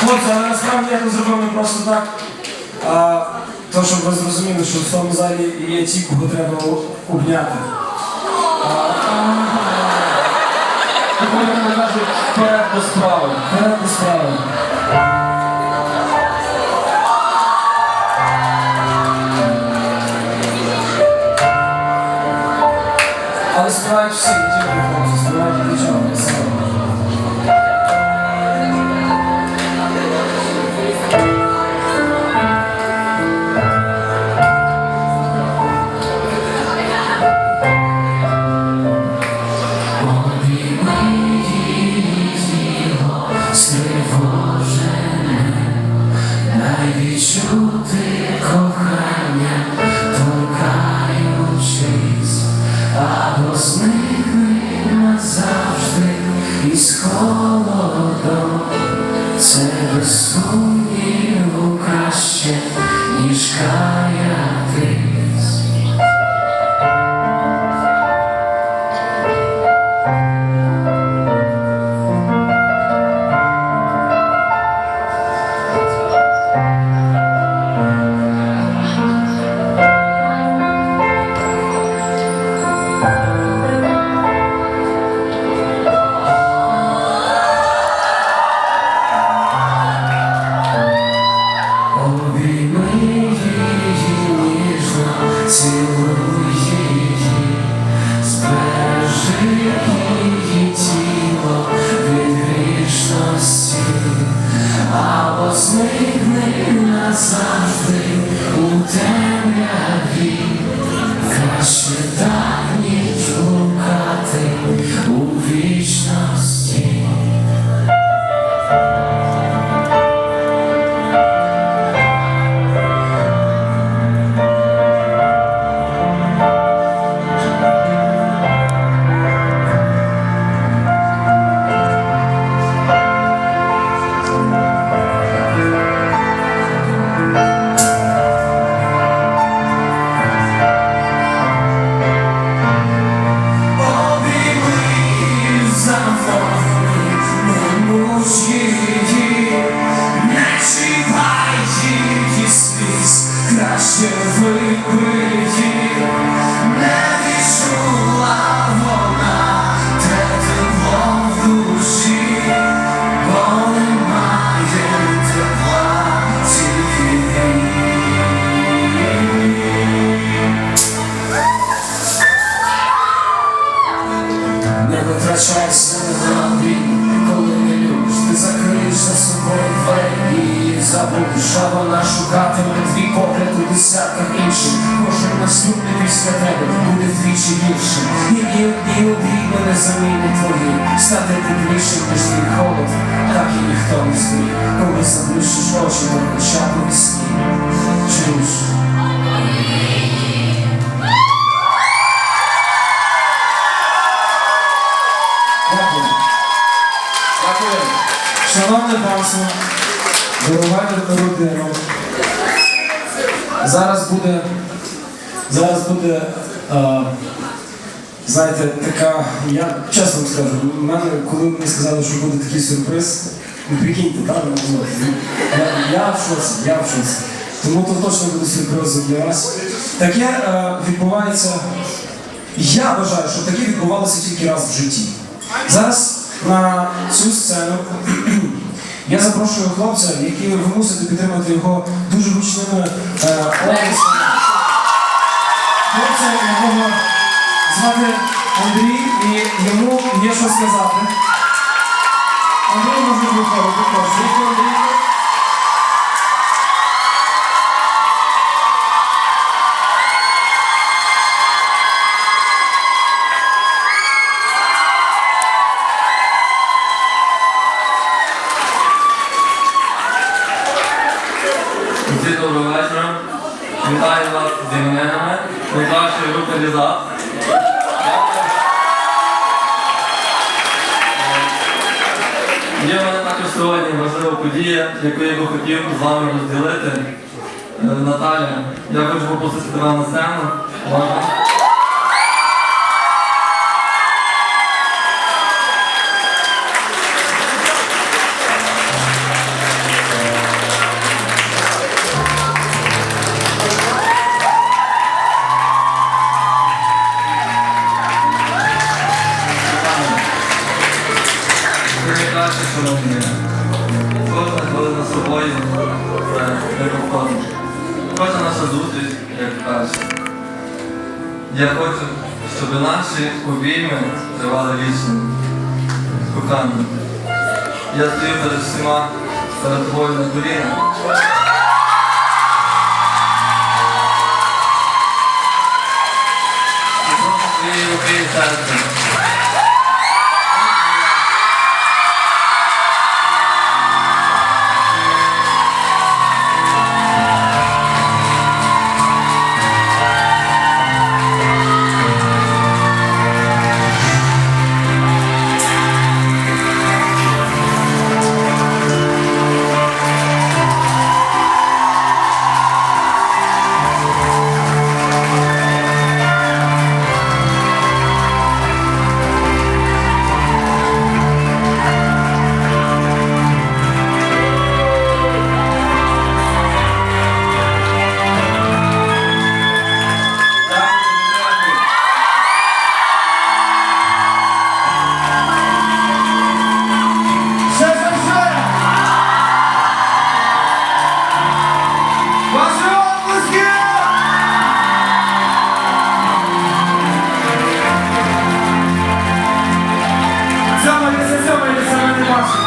Хлопці, але насправді я не зробив не просто так. А, то, щоб ви зрозуміли, що в цьому залі є ті, кого треба обняти. Вперед до справи. Вперед до справи. Але співають всі, не тільки хлопці, співають дівчата ніж краще випий, не і забудеш, а вона шукатиме твій погляд у десятках інших. Кожен наступний після тебе буде вдвічі гіршим. І ні одні обійми не замінять твої, стати теплішим, ніж твій холод, так і ніхто не зміг. Коли заблищиш очі, то хоча б у вісні. Чуєш? Дякую. Дякую. Шановне панство, дорога родина. Зараз буде, зараз буде, е, знаєте, така, я чесно вам скажу, в мене, коли мені сказали, що буде такий сюрприз, ну прикиньте, так, ну, я, я в шоці, я в шоці. Тому то точно буде сюрпризом для вас. Таке е, відбувається. Я вважаю, що таке відбувалося тільки раз в житті. Зараз на цю сцену я запрошую хлопця, який ви мусите підтримати його дуже гучними е, обласками. Хлопця, якого звати Андрій, і йому є що сказати. Андрій може виходити. Андрій. Всі доброго вечора. Вітаю вас з іменинами. Вашої групи Ліза. Є в мене також сьогодні важлива подія, яку я би хотів з вами розділити. Е, Наталя, я хочу попросити тебе на сцену. Можна? сьогодні кожна хвилина собою неповторно. Кожна наша зустріч, як перша. Я хочу, щоб наші обійми тривали вічно. Кохані, я стою перед всіма, перед тобою на колінах. І прошу Самое, самое, самое, самое,